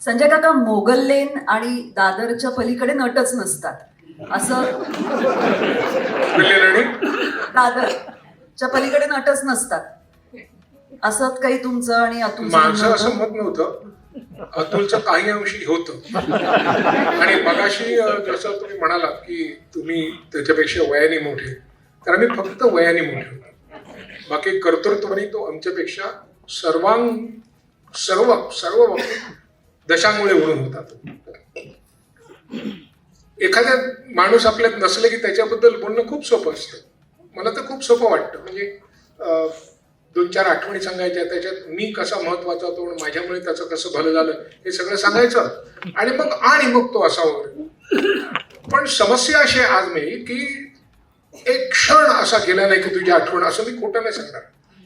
संजय काका मोगल लेन आणि दादरच्या पलीकडे नटच नसतात. असं दादरच्या पलीकडे नटच नसतात. असं काही तुमचं आणि म्हणणं असं? मत नव्हतं. अतुलचं काही अंशी होतं. आणि मगाशी जसं तुम्ही म्हणालात की तुम्ही त्याच्यापेक्षा वयाने मोठे. तर आम्ही फक्त वयाने मोठे होतो. बाकी कर्तृत्वाने तो आमच्यापेक्षा सर्वांग सर्व सर्व दशांमुळे म्हणून होतात. तो एखाद्या माणूस आपल्यात नसले की त्याच्याबद्दल बोलणं खूप सोपं असतं. मला तर खूप सोपं वाटतं. म्हणजे दोन चार आठवणी सांगायच्या त्याच्यात मी कसा महत्त्वाचा होतो आणि माझ्यामुळे त्याचं कसं भलं झालं हे सगळं सांगायचं. आणि मग आणि मग तो असा वगैरे पण समस्या अशी आहे आज मी की एक क्षण असा गेला नाही की तुझी आठवण असं मी खोटं नाही सांगणार.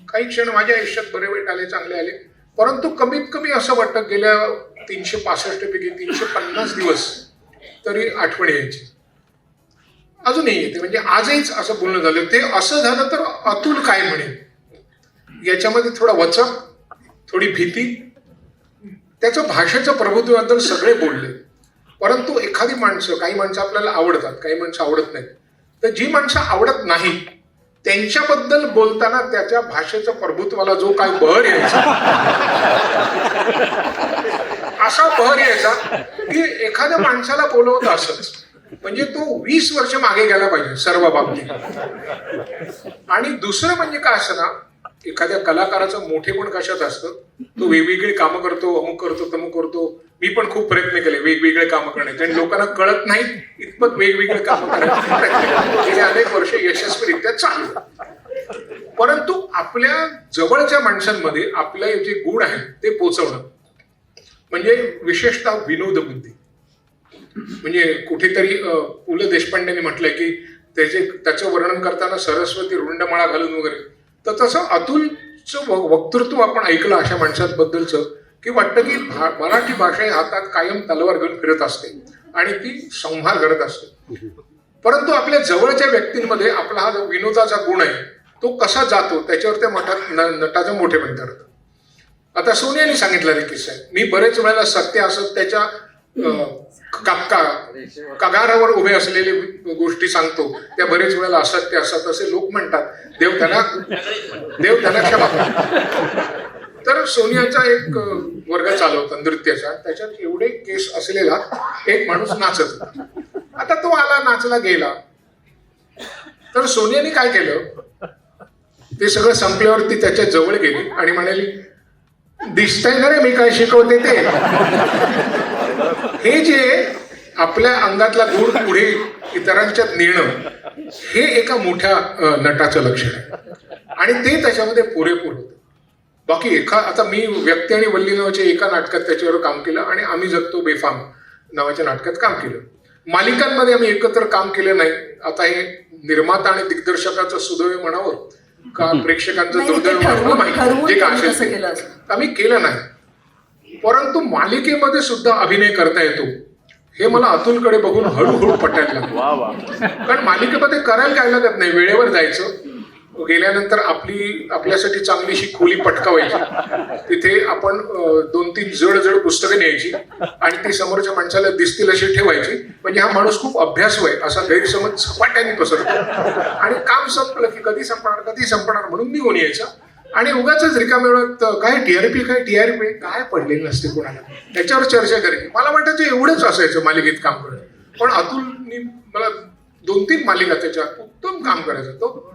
काही क्षण माझ्या आयुष्यात बरे वाईट आले चांगले आले. परंतु कमीत कमी असं वाटतं गेल्या तीनशे पासष्ट पैकी तीनशे पन्नास दिवस तरी आठवण यायची. अजूनही येते म्हणजे आजहीच असं बोलणं झालं. ते असं झालं तर अतुल काय म्हणेल? याच्यामध्ये थोडा वचक थोडी भीती त्याचं भाषेचं प्रभुत्वाबद्दल सगळे बोलले. परंतु एखादी माणसं काही माणसं आपल्याला आवडतात काही माणसं आवडत नाहीत. तर जी माणसं आवडत नाहीत त्यांच्याबद्दल बोलताना त्याच्या भाषेचं प्रभुत्वाला जो काय बहर यायचा. असा बहर यायचा की एखाद्या माणसाला बोलवत असंच म्हणजे तो वीस वर्ष मागे गेला पाहिजे सर्व बाबतीत. आणि दुसरं म्हणजे काय असं ना एखाद्या कलाकाराचं मोठेपण कशात असतं तो वेगवेगळी कामं करतो अमुक करतो तमुक करतो. मी पण खूप प्रयत्न केले वेगवेगळे कामं करण्याचे आणि लोकांना कळत नाही इतपत वेगवेगळे कामं करण्याचे गेले अनेक वर्ष यशस्वीरित्या चालू. परंतु आपल्या जवळच्या माणसांमध्ये आपले जे गुण आहेत ते पोचवणं. म्हणजे विशेषतः विनोद बुद्धी. म्हणजे कुठेतरी पु ल देशपांडेने म्हटलंय की त्याचे त्याचं वर्णन करताना सरस्वती रुंडमाळा घालून वगैरे. तर तसं अतुलचं व- वक्तृत्व आपण ऐकलं अशा माणसांबद्दलचं की वाटतं की भा- मराठी भाषा ही हातात कायम तलवार घेऊन फिरत असते आणि ती संहार करत असते. परंतु आपल्या जवळच्या व्यक्तींमध्ये आपला हा जो विनोदाचा गुण आहे तो कसा जातो त्याच्यावर त्या मठात न- नटाचं मोठे ठरतं आता सोनियाने सांगितलेला किस्सा मी बरेच वेळेला सत्य असत त्याच्या कगारावर उभे असलेले गोष्टी सांगतो. त्या बरेच वेळेला असत्य असत असे लोक म्हणतात. देव त्याला देव त्याला क्षमा तर सोनियाचा एक वर्ग चालवता नृत्याचा. त्याच्यात एवढे केस असलेला एक माणूस नाचत होता. आता तो आला नाचला गेला. तर सोनियाने काय केलं? ते सगळं संपल्यावरती त्याच्याजवळ गेली आणि म्हणाली दिसतंय ना रे मी काय शिकवते ते. हे जे आपल्या अंगातला गुण पुढे इतरांच्यात नेणं हे एका मोठ्या नटाचं लक्षण आहे. आणि ते त्याच्यामध्ये पुरेपूर होतं. बाकी एका आता मी व्यक्ती आणि वल्ली नावाच्या एका नाटकात त्याच्यावर काम केलं आणि आम्ही जगतो बेफाम नावाच्या नाटकात काम केलं. मालिकांमध्ये आम्ही एकत्र काम केलं नाही. आता हे निर्माता आणि दिग्दर्शकाचं सुदैव म्हणावं का प्रेक्षकांचं दुर्दैव माहिती जे असेल. आम्ही केलं नाही? परंतु मालिकेमध्ये सुद्धा अभिनय करता येतो. हे मला अतुलकडे बघून हळूहळू पटायला लागलं. वा वा. कारण मालिकेमध्ये करायला काय लागत नाही? वेळेवर जायचं. गेल्यानंतर आपली आपल्यासाठी चांगलीशी खोली पटकावायची. तिथे आपण दोन तीन जड जड पुस्तकं न्यायची आणि ती समोरच्या माणसाला दिसतील अशी ठेवायची. म्हणजे हा माणूस खूप अभ्यास होय असा गैरसमज झपाट्याने पसरतो. आणि काम संपलं की कधी संपणार कधी संपणार म्हणून निघून यायचं. आणि उगाच रिकाम्या वेळात काय टीआरपी काय टीआरपी काय पडलेली नसते कोणाला. त्याच्यावर चर्चा करायची. मला वाटायचं एवढंच असायचं मालिकेत काम करणं. पण अतुलनी मला दोन तीन मालिका त्याच्यात उत्तम काम करायचं. तो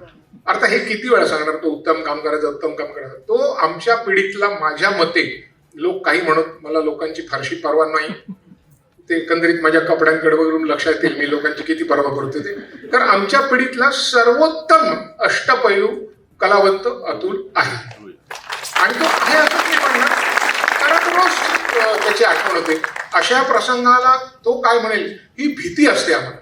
अर्थात हे किती वेळा सांगणार? तो उत्तम काम करायचा उत्तम काम करायचा. तो आमच्या पिढीतला माझ्या मते लोक काही म्हणत मला लोकांची फारशी परवा नाही. ते एकंदरीत माझ्या कपड्यांकडे वगैरे लक्षात येईल मी लोकांची किती परवा करतो ते. तर आमच्या पिढीतला सर्वोत्तम अष्टपैलू कलावंत अतुल आहे. आणि तो आहे असं मी म्हणणार. कारण रोज त्याची आठवण होते. अशा प्रसंगाला तो काय म्हणेल? ही भीती असते आम्हाला.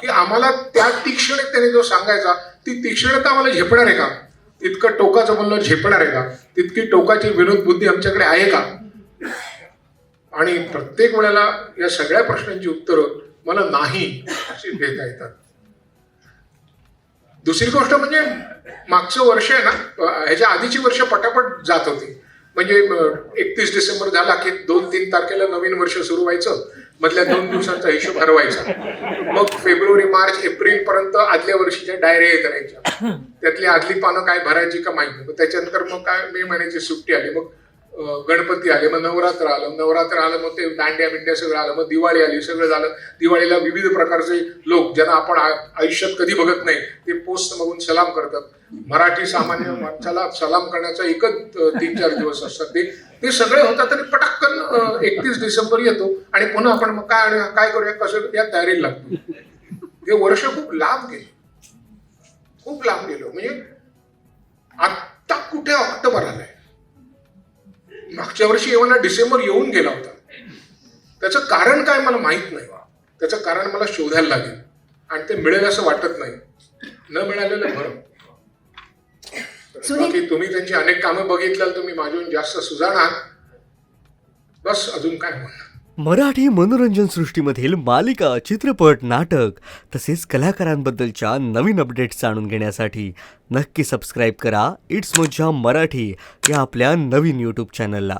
की आम्हाला त्या तीक्ष्णतेने जो सांगायचा ती तीक्ष्णता आम्हाला झेपणार आहे का? तितकं टोकाचं बोलणं झेपणार आहे का? तितकी टोकाची विनोद बुद्धी आमच्याकडे आहे का? आणि प्रत्येक वेळेला या सगळ्या प्रश्नांची उत्तरं मला नाही अशी देता येतात. दुसरी गोष्ट म्हणजे मागचं वर्ष आहे ना ह्याच्या आधीची वर्ष पटापट जात होती. म्हणजे एकतीस डिसेंबर झाला की दोन तीन तारखेला नवीन वर्ष सुरू व्हायचं. मधल्या दोन दिवसांचा हिशोब हरवायचा मग फेब्रुवारी मार्च एप्रिल पर्यंत आदल्या वर्षीच्या डायऱ्या करायच्या त्यातली आदली पानं काय भरायची का माहिती मग त्याच्यानंतर मग काय मे महिन्याची सुट्टी आली. मग गणपती आले मग नवरात्र आलं. नवरात्र आलं मग ते दांड्या बिंड्या सगळं आलं. मग दिवाळी आली सगळं झालं. दिवाळीला विविध प्रकारचे लोक ज्यांना आपण आयुष्यात कधी बघत नाही ते पोस्ट मागून सलाम करतात. मराठी सामान्य माणसाला सलाम करण्याचा एकच तीन चार दिवस असतात. ते ते सगळे होतात आणि पटकन एकतीस डिसेंबर येतो आणि पुन्हा आपण मग काय काय करूया कसं या तयारीला लागतो. हे वर्ष खूप लांब गेले. खूप लांब गेलो म्हणजे आत्ता कुठे ऑक्टोबर आलाय? मागच्या वर्षी येवाना डिसेंबर येऊन गेला होता. त्याचं कारण काय मला माहीत नाही. त्याचं कारण मला शोधायला लागेल. आणि ते मिळेल असं वाटत नाही. न मिळालेलं बरं बाकी तुम्ही त्यांची अनेक कामं बघितल्याल तुम्ही माझ्याहून जास्त सुजाणार. बस अजून काय म्हणणार मराठी मनोरंजन सृष्टीमधील मालिका चित्रपट नाटक तसेच कलाकारांबद्दलच्या नवीन अपडेट्स जाणून घेण्यासाठी नक्की सबस्क्राईब करा. इट्स मज्जा मराठी या आपल्या नवीन यूट्यूब चॅनलला